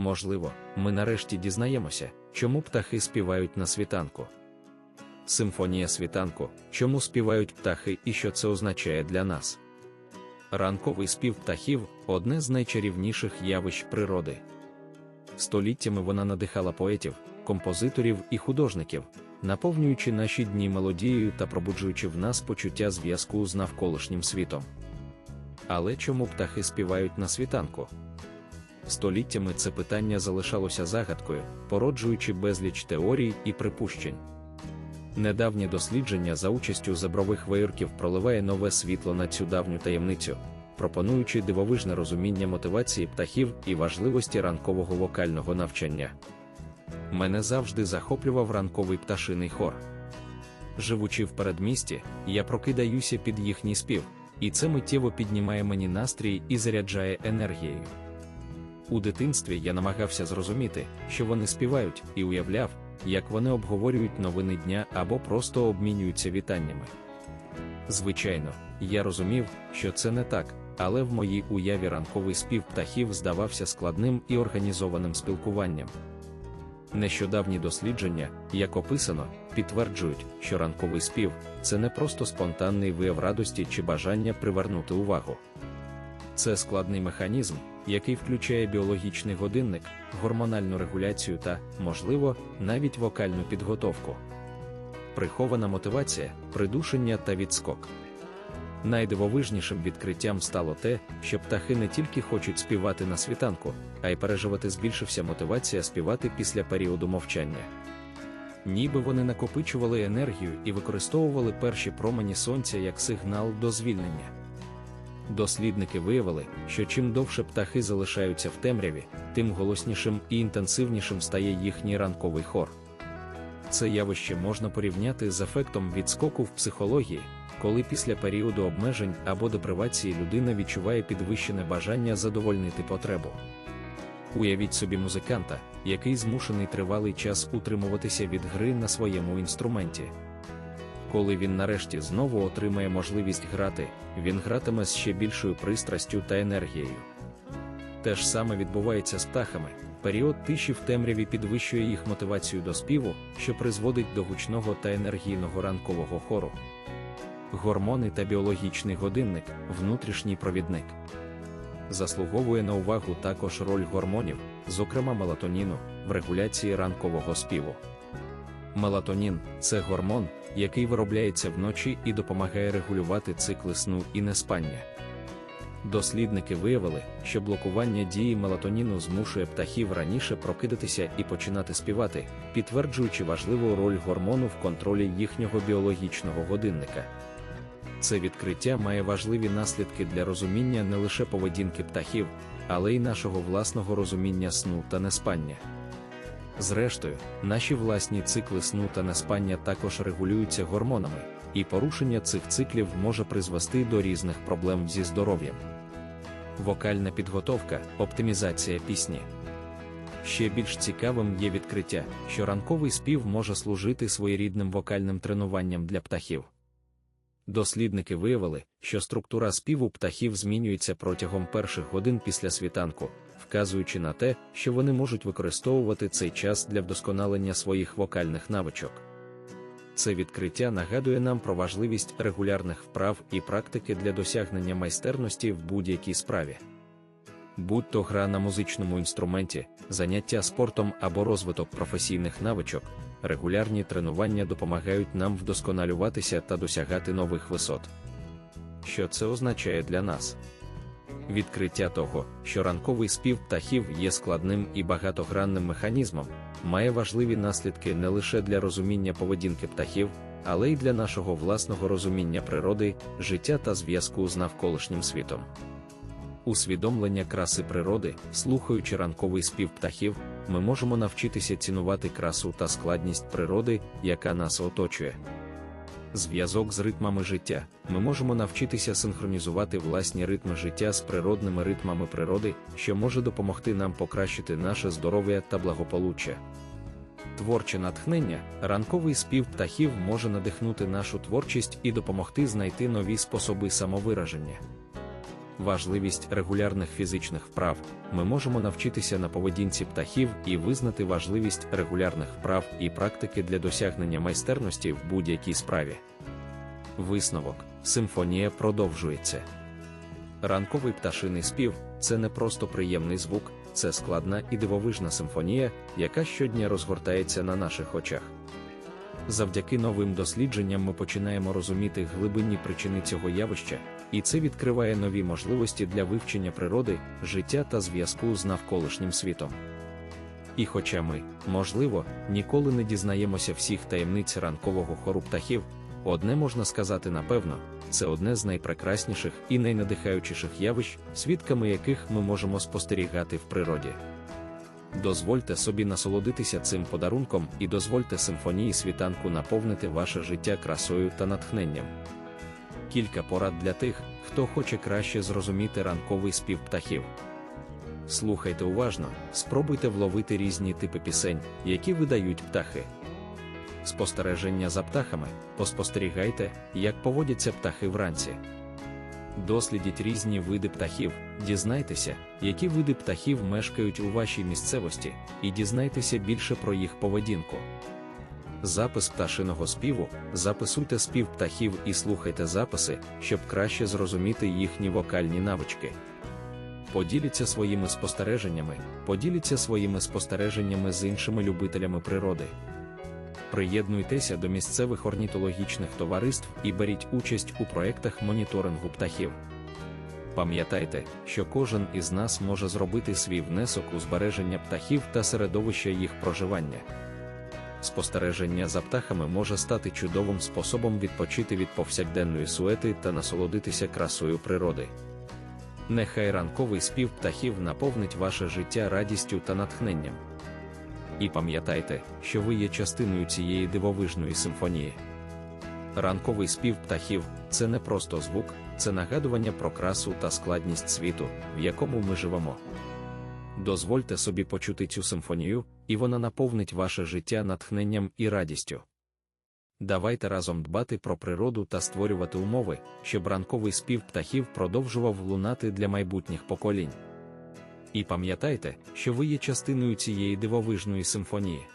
можливо, ми нарешті дізнаємося, чому птахи співають на світанку. Симфонія світанку, чому співають птахи і що це означає для нас. Ранковий спів птахів одне з найчарівніших явищ природи. Століттями вона надихала поетів, композиторів і художників, наповнюючи наші дні мелодією та пробуджуючи в нас почуття зв'язку з навколишнім світом. Але чому птахи співають на світанку? Століттями це питання залишалося загадкою, породжуючи безліч теорій і припущень. Недавнє дослідження за участю забрових веєрків проливає нове світло на цю давню таємницю, пропонуючи дивовижне розуміння мотивації птахів і важливості ранкового вокального навчання. Мене завжди захоплював ранковий пташиний хор. Живучи в передмісті, я прокидаюся під їхній спів, і це миттєво піднімає мені настрій і заряджає енергією. У дитинстві я намагався зрозуміти, що вони співають, і уявляв, як вони обговорюють новини дня або просто обмінюються вітаннями. Звичайно, я розумів, що це не так, але в моїй уяві ранковий спів птахів здавався складним і організованим спілкуванням. Нещодавні дослідження, як описано, підтверджують, що ранковий спів це не просто спонтанний вияв радості чи бажання привернути увагу. Це складний механізм, який включає біологічний годинник, гормональну регуляцію та, можливо, навіть вокальну підготовку. Прихована мотивація, придушення та відскок. Найдивовижнішим відкриттям стало те, що птахи не тільки хочуть співати на світанку, а й переживати збільшився мотивація співати після періоду мовчання. Ніби вони накопичували енергію і використовували перші промені сонця як сигнал до звільнення. Дослідники виявили, що чим довше птахи залишаються в темряві, тим голоснішим і інтенсивнішим стає їхній ранковий хор. Це явище можна порівняти з ефектом відскоку в психології, коли після періоду обмежень або депривації людина відчуває підвищене бажання задовольнити потребу. Уявіть собі музиканта, який змушений тривалий час утримуватися від гри на своєму інструменті. Коли він нарешті знову отримає можливість грати, він гратиме з ще більшою пристрастю та енергією. Те ж саме відбувається з птахами. Період тиші в темряві підвищує їх мотивацію до співу, що призводить до гучного та енергійного ранкового хору. Гормони та біологічний годинник внутрішній провідник. Заслуговує на увагу також роль гормонів, зокрема мелатоніну, в регуляції ранкового співу. Мелатонін це гормон, який виробляється вночі і допомагає регулювати цикли сну і неспання. Дослідники виявили, що блокування дії мелатоніну змушує птахів раніше прокидатися і починати співати, підтверджуючи важливу роль гормону в контролі їхнього біологічного годинника. Це відкриття має важливі наслідки для розуміння не лише поведінки птахів, але й нашого власного розуміння сну та неспання. Зрештою, наші власні цикли сну та неспання також регулюються гормонами, і порушення цих циклів може призвести до різних проблем зі здоров'ям. Вокальна підготовка, оптимізація пісні. Ще більш цікавим є відкриття, що ранковий спів може служити своєрідним вокальним тренуванням для птахів. Дослідники виявили, що структура співу птахів змінюється протягом перших годин після світанку, вказуючи на те, що вони можуть використовувати цей час для вдосконалення своїх вокальних навичок. Це відкриття нагадує нам про важливість регулярних вправ і практики для досягнення майстерності в будь-якій справі. Будь то гра на музичному інструменті, заняття спортом або розвиток професійних навичок, регулярні тренування допомагають нам вдосконалюватися та досягати нових висот. Що це означає для нас? Відкриття того, що ранковий спів птахів є складним і багатогранним механізмом, має важливі наслідки не лише для розуміння поведінки птахів, але й для нашого власного розуміння природи, життя та зв'язку з навколишнім світом. Усвідомлення краси природи, слухаючи ранковий спів птахів, ми можемо навчитися цінувати красу та складність природи, яка нас оточує. Зв'язок з ритмами життя ми можемо навчитися синхронізувати власні ритми життя з природними ритмами природи, що може допомогти нам покращити наше здоров'я та благополуччя. Творче натхнення, ранковий спів птахів може надихнути нашу творчість і допомогти знайти нові способи самовираження. Важливість регулярних фізичних вправ, ми можемо навчитися на поведінці птахів і визнати важливість регулярних вправ і практики для досягнення майстерності в будь-якій справі. Висновок симфонія продовжується. Ранковий пташиний спів це не просто приємний звук, це складна і дивовижна симфонія, яка щодня розгортається на наших очах. Завдяки новим дослідженням ми починаємо розуміти глибинні причини цього явища, і це відкриває нові можливості для вивчення природи, життя та зв'язку з навколишнім світом. І хоча ми, можливо, ніколи не дізнаємося всіх таємниць ранкового хору птахів, одне можна сказати напевно, це одне з найпрекрасніших і найнадихаючіших явищ, свідками яких ми можемо спостерігати в природі. Дозвольте собі насолодитися цим подарунком і дозвольте симфонії світанку наповнити ваше життя красою та натхненням. Кілька порад для тих, хто хоче краще зрозуміти ранковий спів птахів. Слухайте уважно, спробуйте вловити різні типи пісень, які видають птахи. Спостереження за птахами поспостерігайте, як поводяться птахи вранці. Дослідіть різні види птахів, дізнайтеся, які види птахів мешкають у вашій місцевості, і дізнайтеся більше про їх поведінку. Запис пташиного співу, записуйте спів птахів і слухайте записи, щоб краще зрозуміти їхні вокальні навички. Поділіться своїми спостереженнями, поділіться своїми спостереженнями з іншими любителями природи. Приєднуйтеся до місцевих орнітологічних товариств і беріть участь у проєктах моніторингу птахів. Пам'ятайте, що кожен із нас може зробити свій внесок у збереження птахів та середовища їх проживання. Спостереження за птахами може стати чудовим способом відпочити від повсякденної суети та насолодитися красою природи. Нехай ранковий спів птахів наповнить ваше життя радістю та натхненням. І пам'ятайте, що ви є частиною цієї дивовижної симфонії. Ранковий спів птахів це не просто звук, це нагадування про красу та складність світу, в якому ми живемо. Дозвольте собі почути цю симфонію, і вона наповнить ваше життя натхненням і радістю. Давайте разом дбати про природу та створювати умови, щоб ранковий спів птахів продовжував лунати для майбутніх поколінь. І пам'ятайте, що ви є частиною цієї дивовижної симфонії.